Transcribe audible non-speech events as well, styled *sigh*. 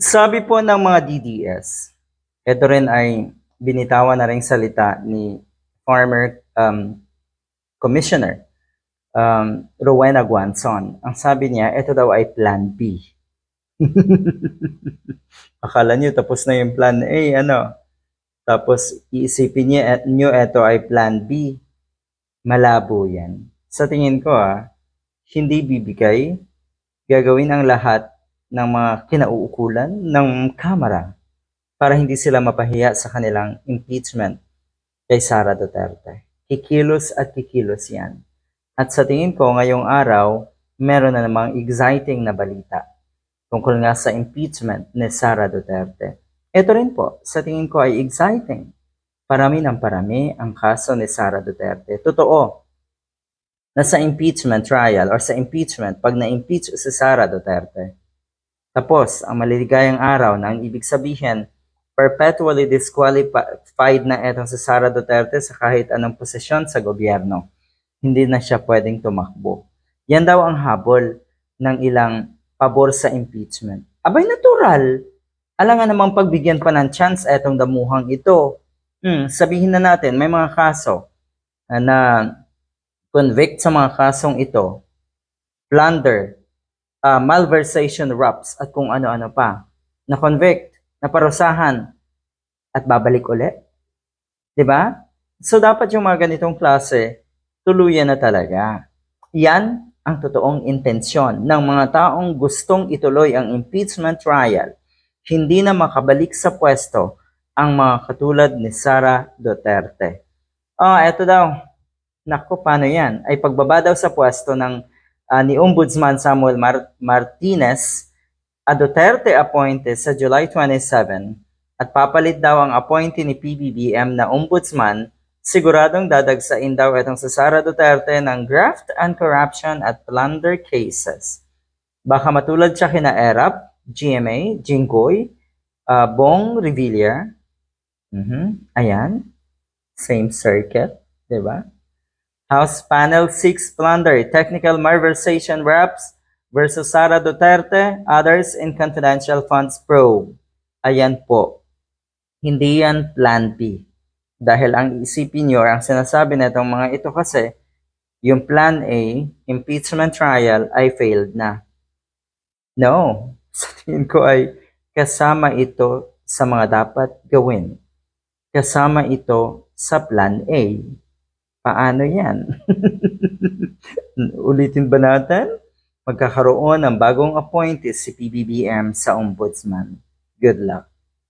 Sabi po ng mga DDS, ito rin ay binitawan na rin salita ni former um, Commissioner um, Rowena Guanzon. Ang sabi niya, ito daw ay Plan B. *laughs* Akala niyo tapos na yung Plan A, ano? Tapos iisipin niyo, niyo ito ay Plan B. Malabo yan. Sa tingin ko ah, hindi bibigay, gagawin ang lahat ng mga kinauukulan ng Kamara para hindi sila mapahiya sa kanilang impeachment kay Sara Duterte. Kikilos at kikilos yan. At sa tingin ko, ngayong araw, meron na namang exciting na balita tungkol nga sa impeachment ni Sara Duterte. Ito rin po, sa tingin ko ay exciting. Parami ng parami ang kaso ni Sara Duterte. Totoo, na sa impeachment trial or sa impeachment, pag na-impeach si Sara Duterte, tapos ang maliligayang araw na ang ibig sabihin, perpetually disqualified na etong si Sara Duterte sa kahit anong posisyon sa gobyerno. Hindi na siya pwedeng tumakbo. Yan daw ang habol ng ilang pabor sa impeachment. Abay, natural. Alangan namang pagbigyan pa ng chance etong damuhang ito. Hmm, sabihin na natin, may mga kaso ah, na convict sa mga kasong ito, plunder, uh, malversation raps, at kung ano-ano pa, na convict, na parusahan, at babalik uli. ba? So dapat yung mga ganitong klase, tuluyan na talaga. Yan ang totoong intensyon ng mga taong gustong ituloy ang impeachment trial, hindi na makabalik sa pwesto ang mga katulad ni Sara Duterte. Ah, eto daw, Nako, paano yan? Ay pagbaba daw sa pwesto ng ah, ni Ombudsman Samuel Mar- Martinez, a Duterte appointed sa July 27 at papalit daw ang appointee ni PBBM na Ombudsman, siguradong dadagsain daw itong sa Sara Duterte ng graft and corruption at plunder cases. Baka matulad siya kina ERAP, GMA, Jinggoy, ah, Bong Revilla. Mhm, Ayan. Same circuit, di ba? House Panel 6 Plunder, Technical Malversation Reps versus Sara Duterte, others in Confidential Funds Probe. Ayan po. Hindi yan Plan B. Dahil ang isipin nyo, ang sinasabi na itong mga ito kasi, yung Plan A, impeachment trial, ay failed na. No. *laughs* Sa tingin ko ay kasama ito sa mga dapat gawin. Kasama ito sa Plan A. Paano yan? *laughs* Ulitin ba natin? Magkakaroon ng bagong appointee si PBBM sa Ombudsman. Good luck.